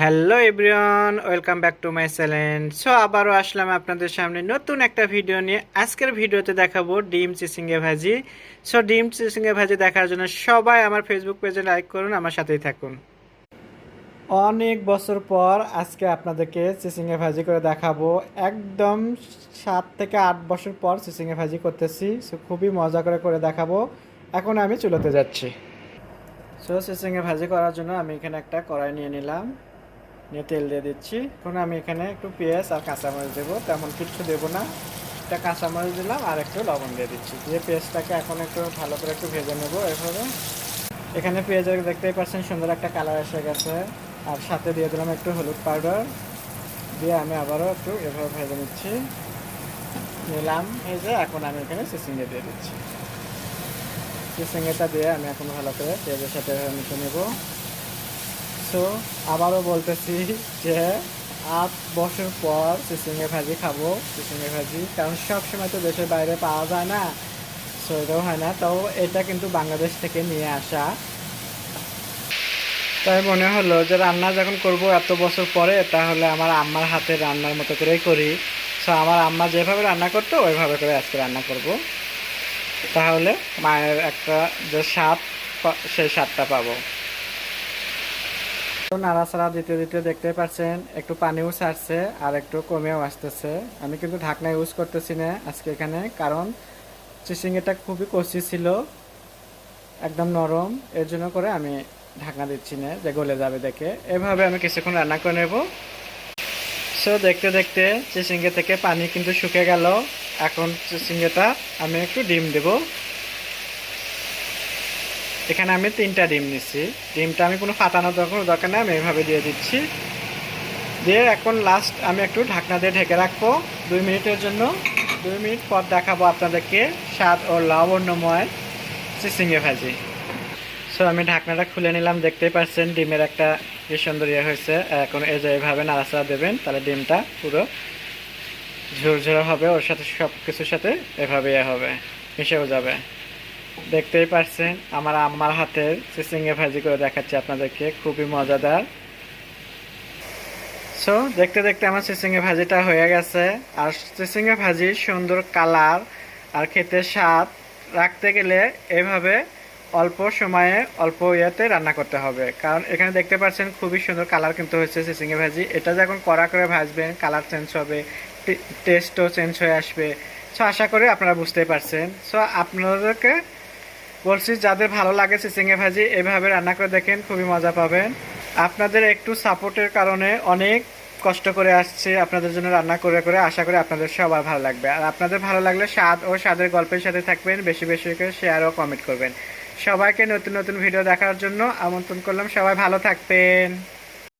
Hello everyone welcome back to my channel so আবারও আসলাম আপনাদের সামনে নতুন একটা ভিডিও নিয়ে। আজকের ভিডিওতে দেখাবো ডিম চিচিঙ্গে ভাজি। সো ডিম চিচিঙ্গে ভাজি দেখার জন্য সবাই আমার ফেসবুক পেজে লাইক করুন, আমার সাথেই থাকুন। অনেক বছর পর আজকে আপনাদেরকে চিচিঙ্গে ভাজি করে দেখাবো। একদম সাত থেকে আট বছর পর চিচিঙ্গে ভাজি করতেছি। সো খুবই মজা করে করে দেখাবো। এখন আমি চুলোতে যাচ্ছি। সো চিচিঙ্গে ভাজি করার জন্য আমি এখানে একটা কড়াই নিয়ে নিলাম। নিয়ে তেল দিয়ে দিচ্ছি। এখন আমি এখানে একটু পেঁয়াজ আর কাঁচামরিচ দেবো। তেমন কিছু দেবো না। একটা কাঁচামরিচ দিলাম আর একটু লবণ দিয়ে দিচ্ছি। দিয়ে পেঁয়াজটাকে এখন একটু ভালো করে একটু ভেজে নেব এভাবে। এখানে পেঁয়াজের দেখতেই পাচ্ছেন সুন্দর একটা কালার এসে গেছে। আর সাথে দিয়ে দিলাম একটু হলুদ পাউডার। দিয়ে আমি আবারও একটু এভাবে ভেজে নিচ্ছি। নিলাম, ভেজে এখন আমি এখানে চিচিঙ্গে দিয়ে দিচ্ছি। চিচিঙ্গেটা দিয়ে আমি এখন ভালো করে পেঁয়াজের সাথে মিশে নেব। সো আবারও বলতেছি যে আট বছর পর চিচিঙ্গে ভাজি খাব চিচিঙ্গে ভাজি। কারণ সব সময় তো দেশের বাইরে পাওয়া যায় না সো এটাও হয় না। তাও এটা কিন্তু বাংলাদেশ থেকে নিয়ে আসা। তাই মনে হলো যে রান্না যখন করব এত বছর পরে, তাহলে আমার আম্মার হাতে রান্নার মতো করেই করি। সো আমার আম্মা যেভাবে রান্না করতো, ওইভাবে করে আজকে রান্না করব। তাহলে মায়ের একটা যে স্বাদ সেই স্বাদটা পাবো। তো নাড়াচাড়া দিতে দিতে দেখতে পাচ্ছেন, একটু পানিও ছাড়ছে আর একটু কমেও আসতেছে। আমি কিন্তু ঢাকনা ইউজ করতেছি না আজকে এখানে, কারণ চিচিঙ্গিটা খুবই কচি ছিল, একদম নরম। এর জন্য করে আমি ঢাকনা দিচ্ছি না, যে গলে যাবে দেখে। এভাবে আমি কিছুক্ষণ রান্না করে নেব। সো দেখতে দেখতে চিচিঙ্গে থেকে পানি কিন্তু শুকে গেল। এখন চিচিঙ্গেটা আমি একটু ডিম দেবো। এখানে আমি তিনটা ডিম নিচ্ছি ডিমটা আমি কোনো ফাটানো দরকার দরকার নেই, আমি এইভাবে দিয়ে দিচ্ছি। দিয়ে এখন লাস্ট আমি একটু ঢাকনা দিয়ে ঢেকে রাখব। দুই মিনিটের জন্য। দুই মিনিট পর দেখাবো আপনাদেরকে স্বাদ ও লাবণ্যময় চিচিঙ্গে ভাজি। সো আমি ঢাকনাটা খুলে নিলাম। দেখতেই পাচ্ছেন, ডিমের একটা কি সুন্দর ইয়ে হয়েছে। এখন এই যে এইভাবে নাড়াচাড়া দেবেন, তাহলে ডিমটা পুরো ঝুরঝুরে হবে। ওর সাথে সব কিছুর সাথে এভাবে ইয়ে হবে, মিশেও যাবে। দেখতেই পারছেন, আমার আম্মার হাতের চিচিঙ্গে ভাজি করে দেখাচ্ছি আপনাদেরকে, খুবই মজাদার। সো দেখতে দেখতে আমার চিচিঙ্গে ভাজিটা হয়ে গেছে, আর চিচিঙ্গে ভাজি সুন্দর কালার আর খেতে স্বাদ রাখতে গেলে এভাবে অল্প সময়ে অল্প ইয়েতে রান্না করতে হবে। কারণ এখানে দেখতে পাচ্ছেন খুবই সুন্দর কালার কিন্তু হয়েছে চিচিঙ্গে ভাজি। এটা যখন কড়া করে ভাজবেন, কালার চেঞ্জ হবে টেস্টও চেঞ্জ হয়ে আসবে। সো আশা করি আপনারা বুঝতেই পারছেন। সো আপনাদেরকে বলছি, যাদের ভালো লাগে চিচিঙ্গে ভাজি, এভাবে রান্না করে দেখেন, খুবই মজা পাবেন। আপনাদের একটু সাপোর্টের কারণে অনেক কষ্ট করে আসছে আপনাদের জন্য রান্না করে করে। আশা করি আপনাদের সবার ভালো লাগবে। আর আপনাদের ভালো লাগলে স্বাদ ও স্বাদের গল্পের সাথে থাকবেন, বেশি বেশি করে শেয়ার ও কমেন্ট করবেন। সবাইকে নতুন নতুন ভিডিও দেখার জন্য আমন্ত্রণ করলাম। সবাই ভালো থাকবেন।